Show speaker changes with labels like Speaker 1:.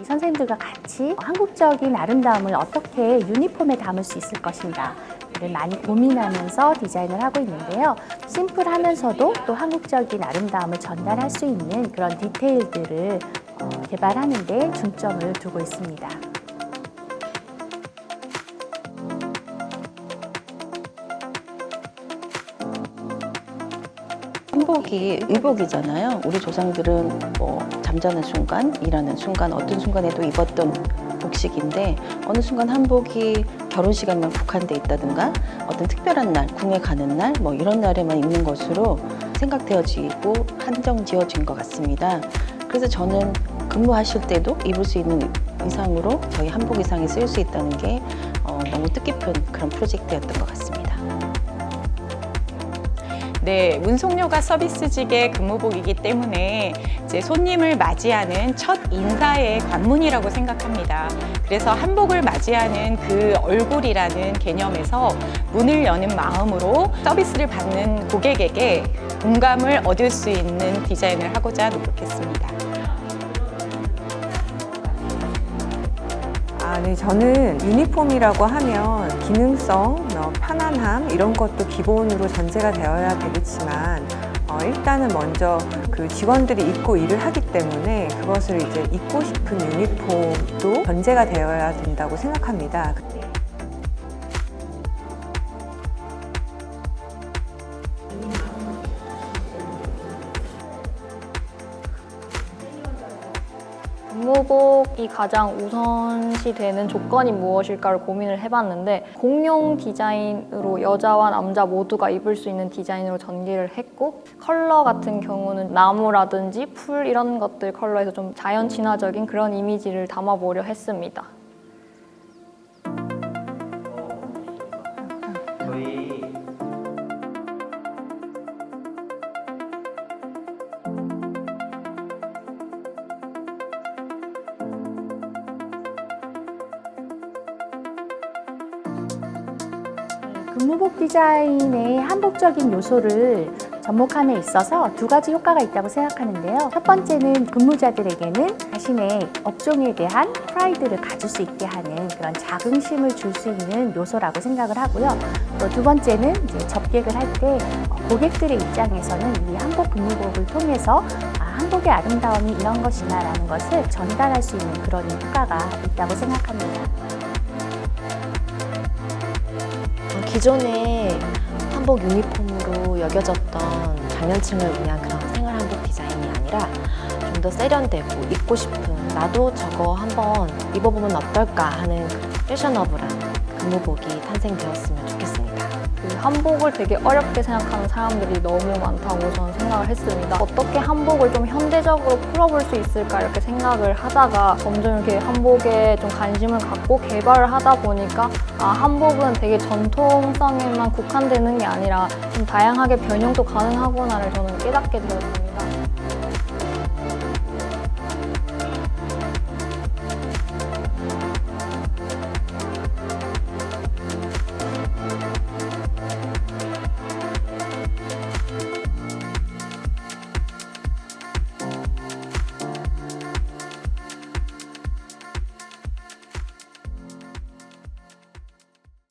Speaker 1: 이 선생님들과 같이 한국적인 아름다움을 어떻게 유니폼에 담을 수 있을 것인가 를 많이 고민하면서 디자인을 하고 있는데요. 심플하면서도 또 한국적인 아름다움을 전달할 수 있는 그런 디테일들을 어, 개발하는 데 중점을 두고 있습니다.
Speaker 2: 한복이 의복이잖아요. 우리 조상들은 뭐 잠자는 순간, 일하는 순간, 어떤 순간에도 입었던 복식인데 어느 순간 한복이 결혼식에만 국한돼 있다든가 어떤 특별한 날, 궁에 가는 날, 뭐 이런 날에만 입는 것으로 생각되어지고 한정 지어진 것 같습니다. 그래서 저는 근무하실 때도 입을 수 있는 의상으로 저희 한복 의상이 쓰일 수 있다는 게 어, 너무 뜻깊은 그런 프로젝트였던 것 같습니다.
Speaker 3: 네, 운송료가 서비스직의 근무복이기 때문에 이제 손님을 맞이하는 첫 인사의 관문이라고 생각합니다. 그래서 한복을 맞이하는 그 얼굴이라는 개념에서 문을 여는 마음으로 서비스를 받는 고객에게 공감을 얻을 수 있는 디자인을 하고자 노력했습니다.
Speaker 4: 아, 네. 저는 유니폼이라고 하면 기능성, 뭐 편안함 이런 것도 기본으로 전제가 되어야 되겠지만 어, 일단은 먼저 그 직원들이 입고 일을 하기 때문에 그것을 이제 입고 싶은 유니폼도 전제가 되어야 된다고 생각합니다.
Speaker 5: 근무복이 가장 우선시 되는 조건이 무엇일까를 고민을 해봤는데 공용 디자인으로 여자와 남자 모두가 입을 수 있는 디자인으로 전개를 했고 컬러 같은 경우는 나무라든지 풀 이런 것들 컬러에서 좀 자연 친화적인 그런 이미지를 담아보려 했습니다.
Speaker 1: 근무복 디자인의 한복적인 요소를 접목함에 있어서 두 가지 효과가 있다고 생각하는데요. 첫 번째는 근무자들에게는 자신의 업종에 대한 프라이드를 가질 수 있게 하는 그런 자긍심을 줄 수 있는 요소라고 생각을 하고요. 또 두 번째는 이제 접객을 할 때 고객들의 입장에서는 이 한복 근무복을 통해서 아, 한복의 아름다움이 이런 것이나라는 것을 전달할 수 있는 그런 효과가 있다고 생각합니다.
Speaker 6: 기존에 한복 유니폼으로 여겨졌던 장년층을 위한 그런 생활 한복 디자인이 아니라 좀 더 세련되고 입고 싶은 나도 저거 한번 입어보면 어떨까 하는 패셔너블한 근무복이 탄생되었으면 좋겠습니다.
Speaker 5: 그 한복을 되게 어렵게 생각하는 사람들이 너무 많다고 저는 생각을 했습니다. 어떻게 한복을 좀 현대적으로 풀어볼 수 있을까 이렇게 생각을 하다가 점점 이렇게 한복에 좀 관심을 갖고 개발을 하다 보니까 아, 한복은 되게 전통성에만 국한되는 게 아니라 좀 다양하게 변형도 가능하구나를 저는 깨닫게 되었습니다.